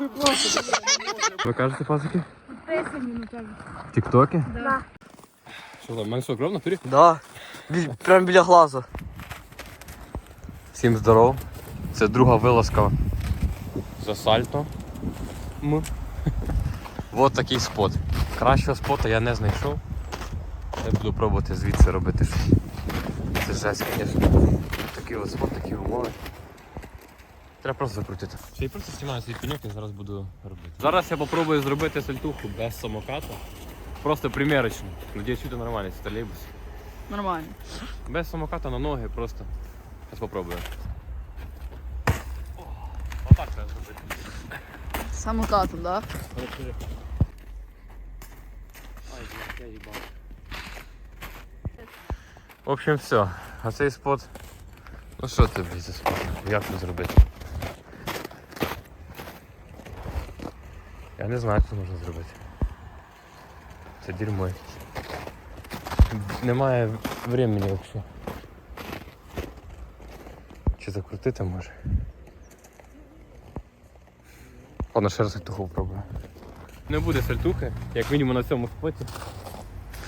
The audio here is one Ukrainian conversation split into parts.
нахуй просто. Ви кажете, пасики? Песеню, ну кажуть. Тіктоки? Да. Що там, мене що, кров на турі? Да. Біль, прям біля глазу. Всім здоров. Це друга вилазка за сальто. М. Вот такий спот. Кращого спота я не знайшов. Я буду пробувати звідси робити щось. Це жесть, звісно. Такий от спот, такі умови. Треба просто закрутити. Ще й просто знімаю свій пеньок і зараз буду робити. Зараз я попробую зробити сальтуху без самоката. Просто примірочно. Надіюсь, чути нормально, це тролейбус. Нормально. Без самоката на ноги просто. Зараз попробую. О, Отак треба зробити. Самокатом, да? Ай, я їбав. В общем, все. А цей спот. Ну що це блядь, за спот? Як це зробити? Я не знаю, як це можна зробити. Це дерьмо. Немає времени взагалі. Чи закрутити може? Ладно, ще раз сальтуху попробую. Не буде сальтухи, як мінімум на цьому споті.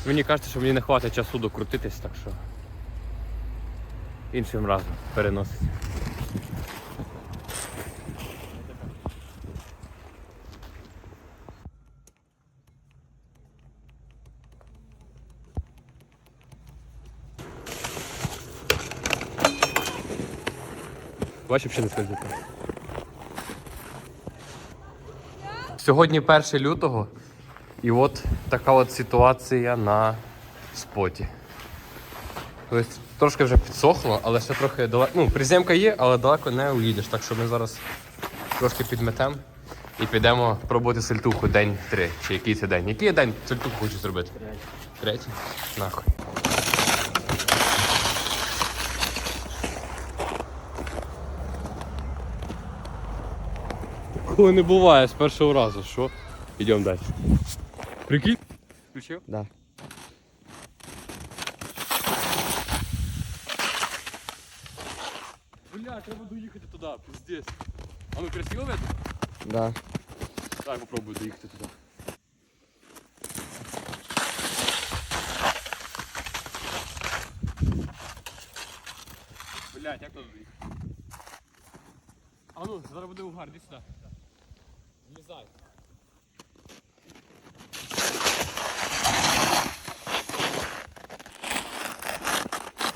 Мені кажеться, що мені не вистачить часу докрутитись, так що іншим разом переноситься. Бачив, ще не скользити. Сьогодні 1 лютого, і от така от ситуація на споті. Тобто трошки вже підсохло, але ще трохи далеко. Ну, приземка є, але далеко не уїдеш. Так що ми зараз трошки підметемо і підемо пробувати сальтуху день 3. Чи який це день? Який я день сальтуху хочу зробити? Третій. Нахуй. Коли не буває з першого разу, що? Йдемо далі. Прикинь? Включив? Да. Бля, треба доїхати туди, пиздець. А ну красиво видно? Да. Давай попробую доїхати туди. Блять, як тут доїхати? А ну, зараз буде угар, іди сюди. Влізай.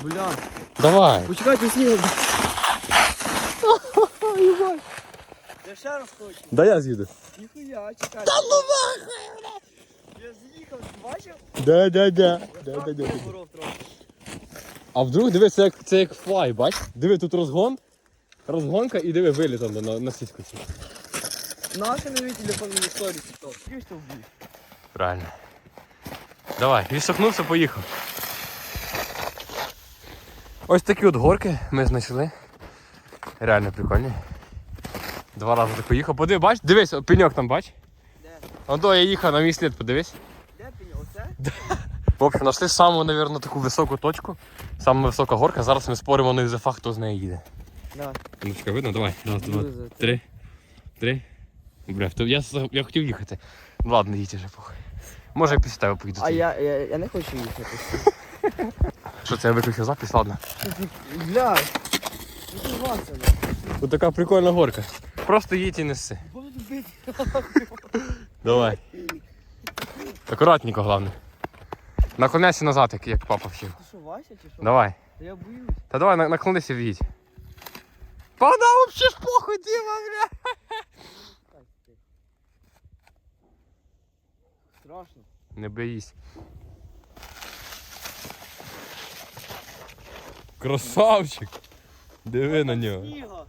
Бля. Давай. Почекайте сніг. Я ще раз хочу. Да я з'їду. Ніхуя, чекай. Та ну Я з'їхав, бачив? Да, да, да. Так поборов трохи. А вдруг диви, це як, це як флай, бач? Диви, тут розгон. Розгонка і диви виліт там на, на сіську. цю. Нахуй на мій телефон мені сторіс. Скільки вбив? Правильно. Давай, відштовхнувся, поїхав. Ось такі от горки ми знайшли. Реально прикольні. Два рази так поїхав. Подиви, бач? Дивись, о, пеньок там бач. Де? Ото я їхав на мій слід, подивись. Де пінь? Оце? В общем, знайшли саму, мабуть, таку високу точку. Саме висока горка. Зараз ми споримо на ізефах, хто з неї їде. Да. Ну, чекай, видно? Давай. Раз, два, три. Три. Бля, то я, я хотів їхати. Ладно, їдь вже похуй. Може я після тебе поїду. А я, я, я не хочу їхати. Що це я виключив запис, ладно. Бля. Ось така прикольна горка. Просто їдь і неси. Давай. Акуратненько, головне. Наклоняйся назад, як, як папа вчив. Ти що, Вася чи що? Давай. Та я боюсь. Та давай на- наклонися і в'їдь. Погнав вообще ж похуй, Діма, бля. Страшно. Не боїсь. Красавчик. Диви на нього. Сніга.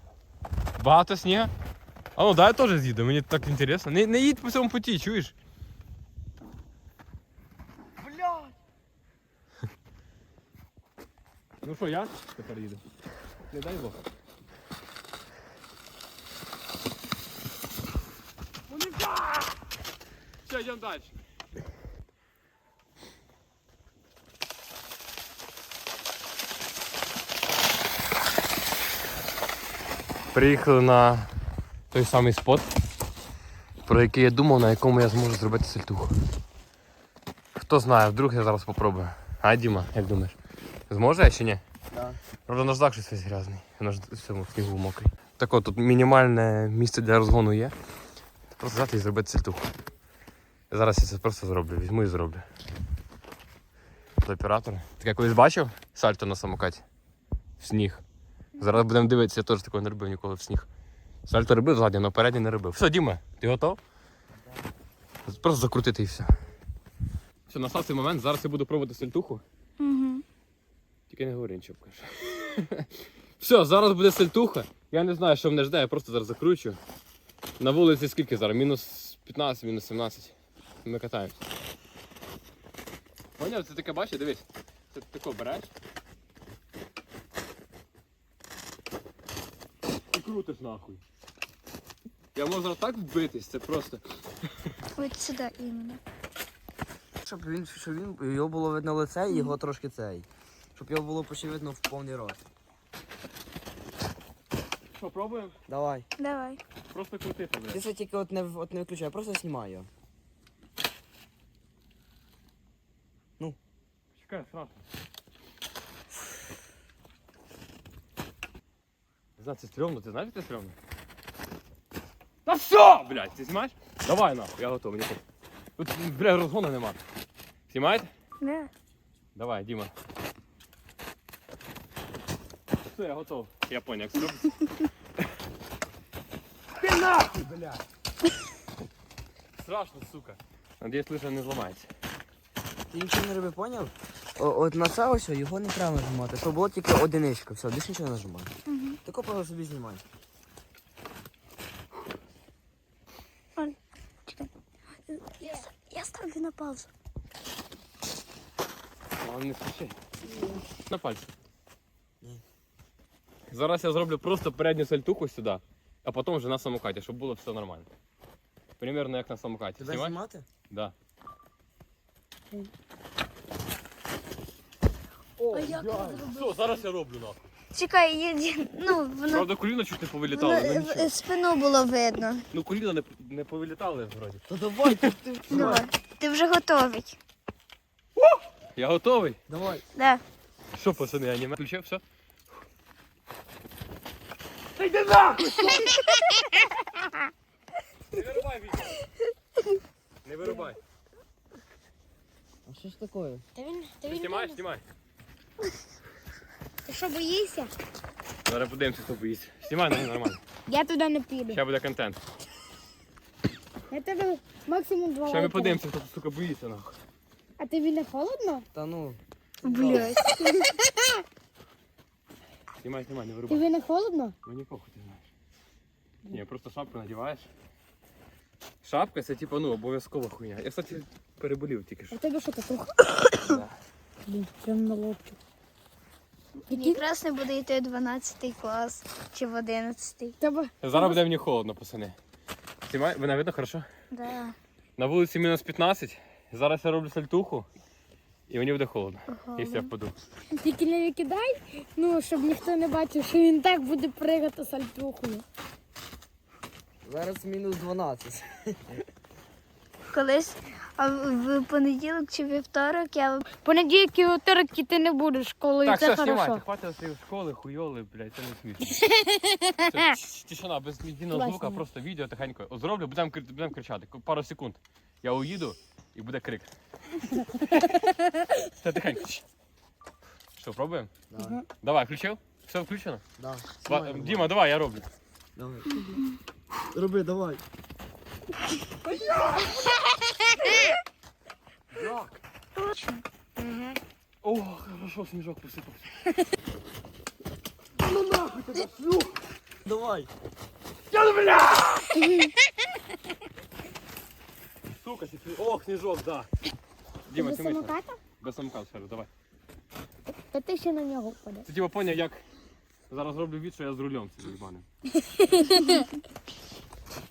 Багато снігу? А ну дай я теж з'їду, мені так інтересно. Не, не їдь по цьому путі, чуєш? Бля. Ну що, я тепер їду? Не дай Бог. Все, йдемо далі. Приїхали на той самий спот. про який я думав, на якому я зможу зробити сальтуху. Хто знає, вдруг я зараз попробую. А, Діма, як думаєш? Зможе я чи ні? Да. Правда, наждак щось весь грязний. Наш в цьому снігу мокрий. Так от, тут мінімальне місце для розгону є. Просто взяти і зробити сальтуху. Зараз я це просто зроблю, візьму і зроблю. З оператора. Ти колись бачив сальто на самокаті? В сніг. Зараз будемо дивитися, я теж такого не робив ніколи в сніг. Сальто робив ззаді, але передній не робив. Все, Діма, ти готов? Просто закрутити і все. Все, настав цей момент, зараз я буду пробувати сальтуху. Угу. Тільки не говори нічого покажи. Все, зараз буде сальтуха. Я не знаю, що мене жде, я просто зараз закручу. На вулиці скільки зараз? Мінус 15, мінус 17. Ми катаємося. Поняв, це таке бачиш, дивись. Це тако береш. Крутиш нахуй. Я можу так вбитись, це просто. От сюди іменно. Щоб він, щоб він, його було видно лице і його трошки цей. Щоб його було почти видно в повний рост. Що, пробуємо? Давай. Давай. Просто крутити, Ти блядь. тільки от не, в- от не виключай, просто знімаю його. Чекай, страшно. Не знаю, це стрьомно, ти знаєш, це стрьомно? Та все, блядь, ти знімаєш? Давай нахуй, я готовий. мені Тут, бля, розгону нема. Знімаєте? Да. Давай, Діма. Все, я готов. Я понял, як це робиться. Ти нахуй, блядь! Страшно, сука. Надіюсь, лише не зламається. Ти нічого не роби, поняв? О, от на це ось його не треба нажимати, щоб було тільки одиничка, все, більше нічого не нажимай. Угу. Тако просто собі знімай. Я, я ставлю на паузу. Але не спіши. На пальці. Ні. Зараз я зроблю просто передню сальтуху сюди, а потім вже на самокаті, щоб було все нормально. Примерно як на самокаті. Тебе Знімаєш? знімати? Да. А як я зроблю? Все, зараз я роблю нахуй. Чекай, я, ну, воно, Правда, коліна чуть не повилітали, нічого. е, спину було видно. Ну коліна не, не повилітали вроді. То давай, ти, ти, Давай. Ти вже готовий. Я готовий. давай. Да. Що, пацани, аніме? Включив все? Та йди нахуй! Не вирубай відео. Не вирубай. А що ж таке? Та він, та Ти знімаєш, знімай. Ти що боїшся? Зараз подивимося, хто боїться. Знімай, ну, нормально. Я туди не піду. Ще буде контент. Я тебе максимум два Ще ми лайки. подивимося, хто сука боїться нахуй. А тобі не холодно? Та ну. Блядь. Знімай, знімай, не вирубай. Тобі не холодно? Мені похуй, ти знаєш. Ні, просто шапку надіваєш. Шапка це типу, ну, обов'язкова хуйня. Я, кстати, переболів тільки А що. в тебе що татуха? Да. Блін, прям на лобчик. Мені якраз не буде йти 12 клас чи в 11. Тебе Зараз буде мені холодно, пацани. Знімай, мене видно хорошо? Да. На вулиці мінус 15. Зараз я роблю сальтуху. І мені буде холодно, якщо я впаду. тільки не викидай, ну, щоб ніхто не бачив, що він так буде пригати сальтухою. Зараз мінус 12. Колись а в понеділок чи вівторок я Понеділок і вівторок ти не будеш в школу, і Так, це все, знімайте, хорошо. хватить цієї школи, хуйоли, блядь, це не смішно. Все, тш- Тишина, без єдиного звука, просто відео тихенько. От зроблю, будемо кри- будемо кричати. Пару секунд. Я уїду і буде крик. Все тихенько. Що, пробуємо? Давай. Давай, включив? Все включено? Да. Ва- Діма, давай, я роблю. Давай. Роби, давай. Як? О, хорошо, сніжок посипався. Давай. Сука, сі- ох, сніжок, да. Діма, Без ти мишся. самоката? Без самоката, ще раз, давай. Та ти ще на нього впаде. Це типа поняв, як зараз роблю від, що я з рулем цим їбаним.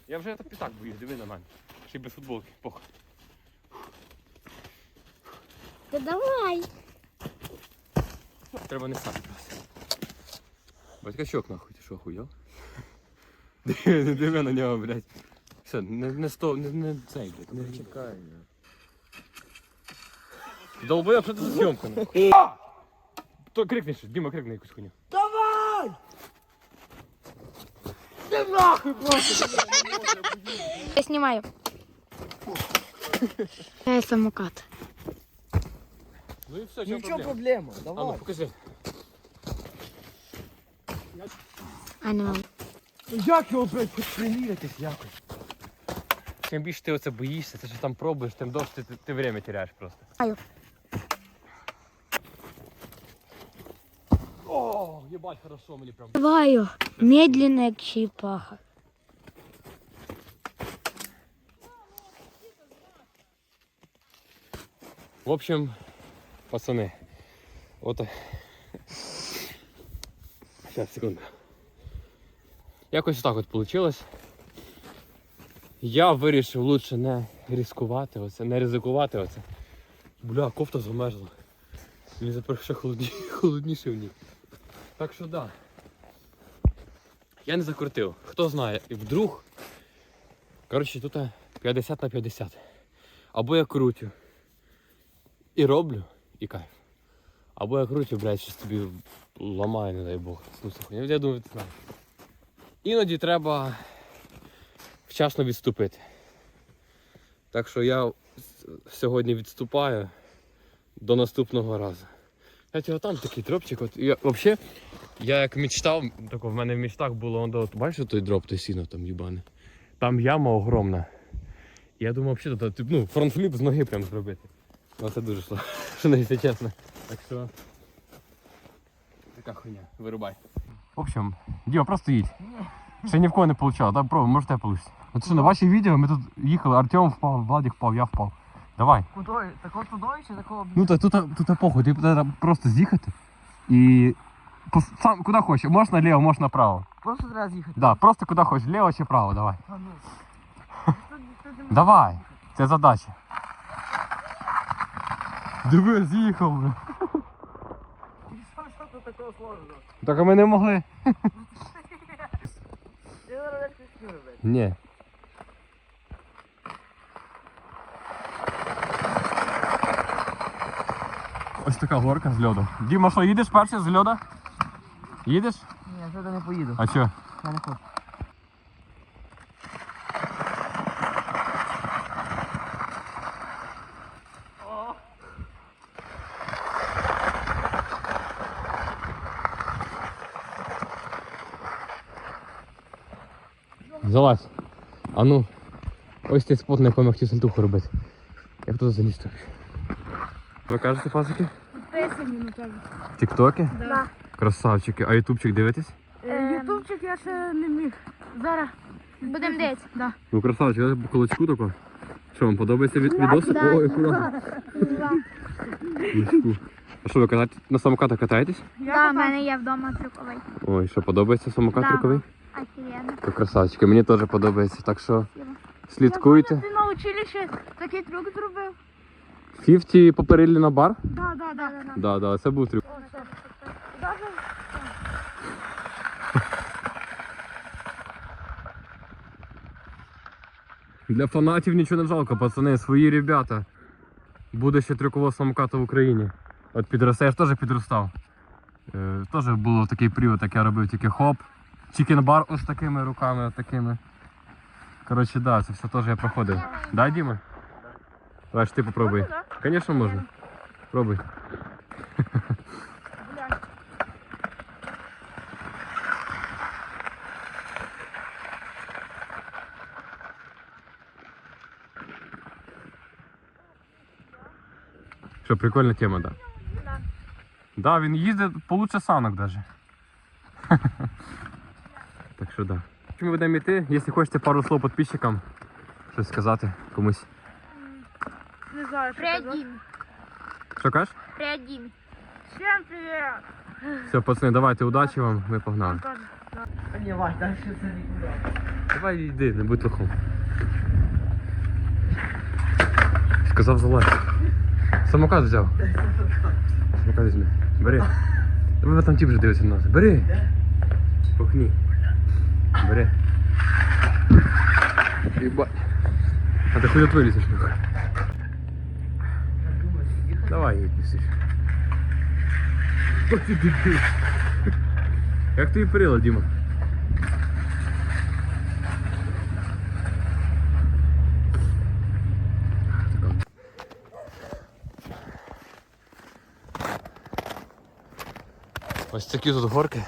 я вже так і так боюсь, диви на мене. Ще й без футболки, похуй. Та давай. Треба не стати просто. Батькачок нахуй, ти що, хуйов? Диви, диви на нього, блядь. Все, не, не сто, не, не цей, блядь, не Чекай. Долбоєб, що ти за зйомка? То крикни щось, Діма, крикни якусь хуйню. Я знімаю. Це самокат. Ну і все, Нічого проблема, А ну, давай. покажи. А не. Як його, блядь, хоч примірятись якось? Чим більше ти оце боїшся, ти що там пробуєш, тим довше ти, ти, ти время теряєш просто. Аю. О, єбать, хорошо мені прям. Давай, медленно, як черепаха. В общем, пацани, от. Сейчас, секунду. Якось так от вийшло. Я вирішив лучше не ризикувати оце, не ризикувати оце. Бля, кофта замерзла. Мені тепер ще холодні, холодніше в ній. Так що да. Я не закрутив. Хто знає, і вдруг. Коротше, тут 50 на 50. Або я крутю і роблю, і кайф. Або я крутю, блядь, щось тобі ламаю, не дай Бог. Ну, хуйня. Я думаю, ти знаєш. Іноді треба вчасно відступити. Так що я сьогодні відступаю до наступного разу. Кстати, там такий дропчик. От, я, взагалі, я як мечтав, так в мене в мечтах було, он, от, бачиш той дроп, той сіно там їбане. Там яма огромна. Я думав, взагалі, тут, ну, фронтфліп з ноги прям зробити. Ну це дуже слабо, що якщо чесно. Так що. Така хуйня, вирубай. В общем, Діма, просто їдь. Ще ні в кого не вийшло, да, пробуй, може тебе вийде. От що, на ваші відео ми тут їхали, Артем впав, Владик впав, я впав. Давай. Кудою? Такого тудою чи такого? Ну то тут, тут похуй, ти треба просто з'їхати і. пос- Сам куди хочеш, можеш наліво, можеш направо. Просто треба з'їхати. Да, просто куди хочеш, ліво чи право, давай. А ну. Давай, це задача. Диви, з'їхав. бля. Що, що тут такого сложного? Так а ми не могли. Я зараз десь кричу, блядь. Ні. Ось така горка з льоду. Діма, що їдеш перший з льоду? Їдеш? Ні, я сюди не поїду. А що? Я не хочу. Залазь. А ну, ось цей спот, на якому я хотів сальтуху робити. Як тут заліз тобі? Ви кажете, пасики? Песені, ну так. Тіктоки? Да. Красавчики. А ютубчик дивитесь? Е, Ютубчик я ще не міг. Зараз. Будем десь. Да. Ну красавчик, я по кулачку тако. Що, вам подобається від відоси? да. Ой, акуратно. Кулачку. А що ви катаєте? на самокатах катаєтесь? Да, в мене є вдома трюковий. Ой, що подобається самокат Да. трюковий? Офігенно. То красавчики, мені теж подобається, так що слідкуйте. Ти на училищі такий трюк зробив? 50 попередли на бар? Да, да, да. Да, да, це був трюк. Для фанатів нічого не жалко, пацани, свої ребята. Буде ще трюкового самоката в Україні. От підросте, я ж теж підростав. Е, теж було такий період, як я робив тільки хоп. Чікенбар ось такими руками, от такими. Коротше, да, це все теж я проходив. Да, Діма? Давай ж ти попробуй. Звісно, можна. Пробуй. Що, прикольна тема, да? Да. Да, він їздить получше санок даже. так що да. Ми будемо йти, якщо хочете пару слов підписчикам, щось сказати комусь. Не знаю, що. Кажеш? привіт. Всім привіт. Все, пацани, давайте, удачі вам, ми погнали. Ні, Вань, далі це нікуди. Давай йди, не будь лохом. Сказав залазь. Самокат взяв. Самокат візьми. Бери. Давай там ті вже дивиться на нас. Бери. Пухні. Бери. Ебать. А ты хоть вылезешь, нахуй. Давай, ти дебіл. Як ти перила, Діма? Ось такі тут горки.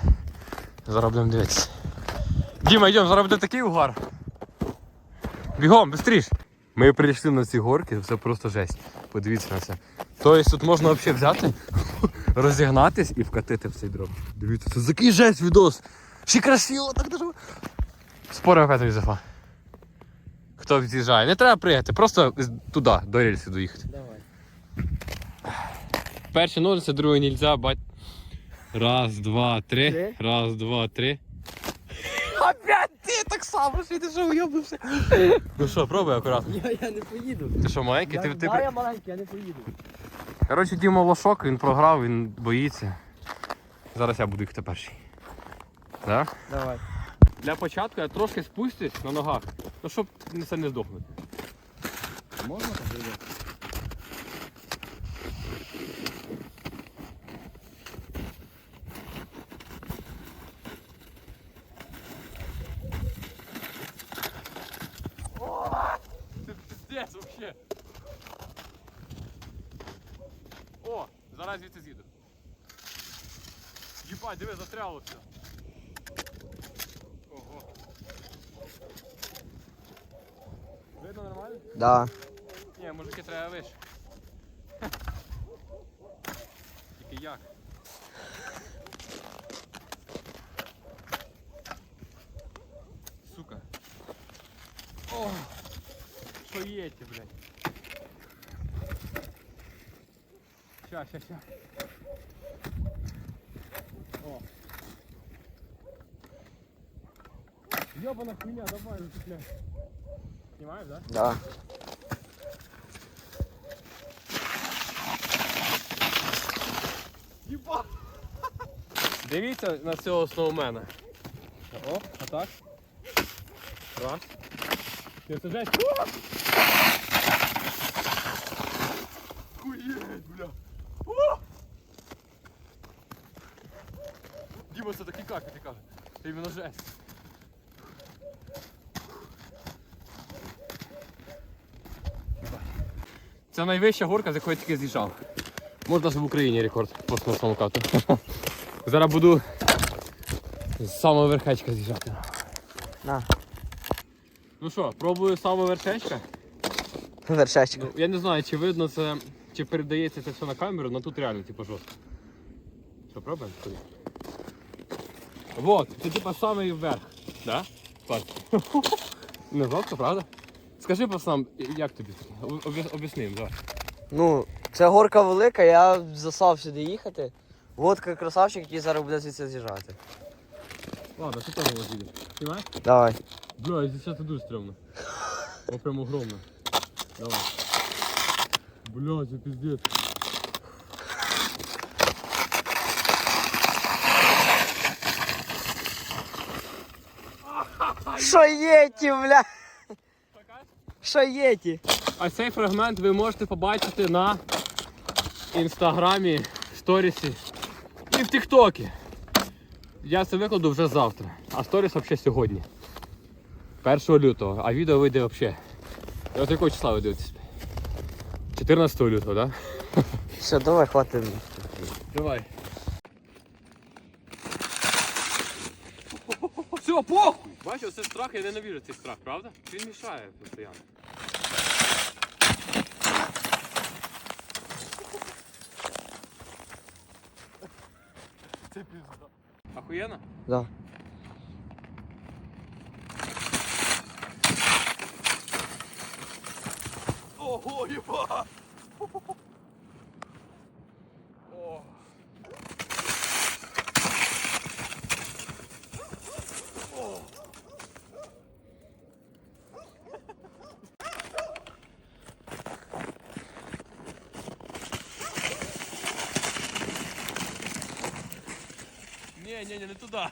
Зараз будемо дивитися. Діма, йдемо, зараз буде такий угар. Бігом, швидше. Ми прийшли на ці горки, це просто жесть. Подивіться на це. Тобто тут можна взагалі взяти, розігнатись і вкатити в цей дроб. Дивіться, це такий жесть відос. Ще красиво, так даже. Спори опять Юзефа. Хто від'їжджає? Не треба пригати, просто туди, до рельси доїхати. Давай. Перші ножиці, другий нельзя, бать. Раз, два, три. Три. Раз, два, три. Опять ти так само, що ти що уйобнувся. Ну що, пробуй акуратно. Я, я не поїду. Ти що, маленький? Ти, ти... я маленький, я не поїду. Коротше, Діма лошок, він програв, він боїться. Зараз я буду їх перший. Да? Давай. Для початку я трошки спустюсь на ногах, ну щоб це не здохнути. Можна так зробити? Це пиздец вообще. О, зараз звідси з'їду. Єбать, диви, застряло все. Ого. Видно нормально? Да. Ні, мужики треба вище. Тільки як? Сука. О! Що є ті, блядь? Ща, ща, ща. О. Ёбана хуйня, давай, зацепляй. Снимаешь, да? Да. Єба! Дивіться на цього сноумена. О, а так. Раз. Ти це жесть. Хуєть, бля. О! Діма, це такий кайф, ти каже. Це іменно жесть. Це найвища горка, з якої я тільки з'їжджав. Можна ж в Україні рекорд по смисловому кату. Зараз буду з самого верхечка з'їжджати. На. Ну що, пробую з самого верхечка. Вершечка. Ну, я не знаю, чи видно це, чи передається це все на камеру, але тут реально типу жорстко. Що, пробуємо? Ходи. Вот, це типа самий верх. Да? Так. Не жорстко, правда? Скажи пацанам, як тобі таке? Об'яс- Об'ясни їм, давай. Ну, це горка велика, я засав сюди їхати. Водка красавчик, який зараз буде звідси з'їжджати. Ладно, що того їде? Знімаєш? Давай. Бля, здесь это дуже стрёмно. О, прям огромно. Давай. Бля, это пиздец. Що єті, бля? Єті? А цей фрагмент ви можете побачити на інстаграмі, сторісі і в Тіктокі. Я це викладу вже завтра, а сторіс взагалі сьогодні. 1 лютого, а відео вийде взагалі. От якого числа ви дивитесь? 14 лютого, так? Да? Все, давай, хватить. Давай. Все, похуй! Бачиш, це страх, я ненавижу цей страх, правда? Він мішає постійно. Це пизда. Охуенно? Да. Ого, єба! не туда.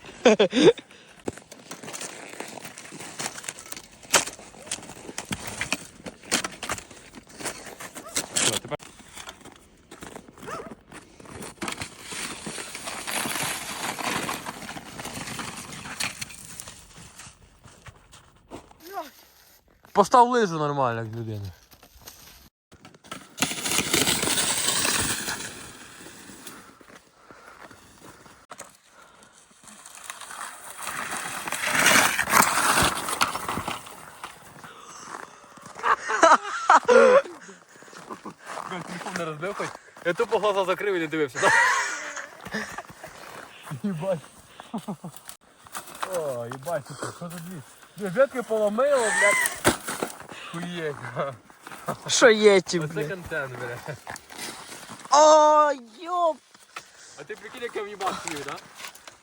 Постав лижу нормально як людини. Тупо глаза закрив і не дивився. так? Їбать. О, їбать, що тут дві? Дві ветки поломило, блядь. Хуєть. Що є ті, Оце блядь? контент, блядь. О, йоп! А ти прикинь, як я в'їбав свою, да?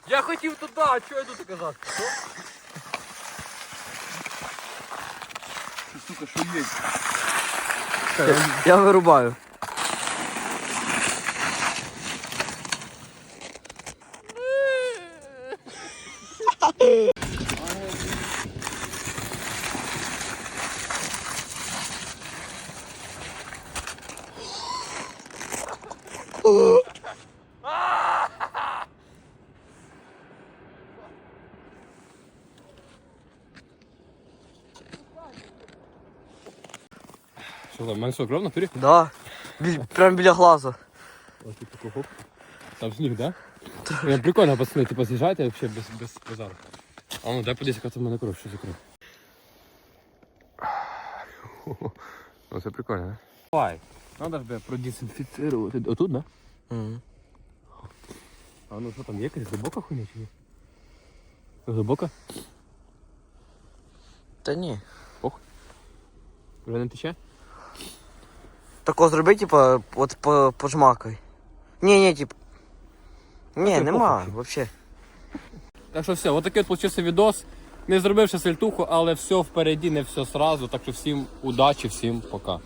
Я хотів туди, а чого я тут? Що? Сука, що є? Я вирубаю. Що там, в мене що, кров на турі? Да. Біль, прям біля глаза. Ось тут такой хоп. Там сніг, да? Я прикольно, пацани, типу з'їжджайте вообще без, без базару. А ну дай подивись, яка це в мене кров, що за кров. Ну це прикольно, да? Давай. Надо ж би продезінфіцирувати. Отут, да? А ну що там, є якась глибока хуйня чи ні? Глибока? Та ні. Вже не тече? Тако зроби, типа, от по, пожмакай. Ні, ні, типа. Ні, нема, взагалі. вообще. Так що все, отакий от получився відос. Не зробивши сальтуху, але все впереді, не все сразу. Так що всім удачі, всім пока.